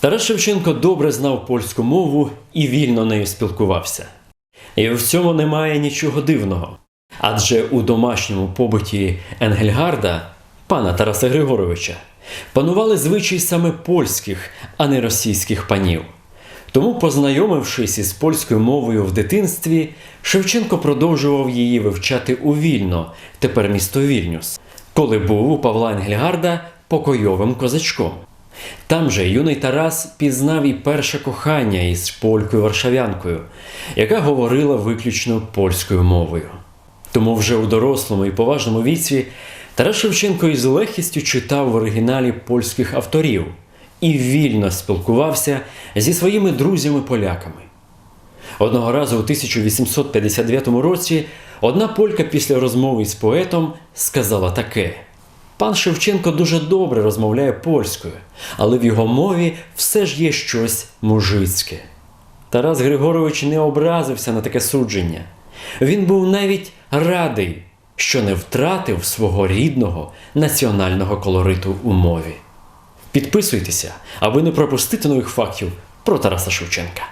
Тарас Шевченко добре знав польську мову і вільно нею спілкувався. І в цьому немає нічого дивного. Адже у домашньому побуті Енгельгарда, пана Тараса Григоровича, панували звичаї саме польських, а не російських панів. Тому, познайомившись із польською мовою в дитинстві, Шевченко продовжував її вивчати у Вільно, тепер місто Вільнюс, коли був у Павла Енгельгарда покойовим козачком. Там же юний Тарас пізнав і перше кохання із полькою варшавянкою, яка говорила виключно польською мовою. Тому вже у дорослому і поважному віці Тарас Шевченко із легкістю читав в оригіналі польських авторів і вільно спілкувався зі своїми друзями-поляками. Одного разу у 1859 році одна полька після розмови з поетом сказала таке: Пан Шевченко дуже добре розмовляє польською, але в його мові все ж є щось мужицьке. Тарас Григорович не образився на таке судження. Він був навіть радий, що не втратив свого рідного національного колориту у мові. Підписуйтеся, аби не пропустити нових фактів про Тараса Шевченка.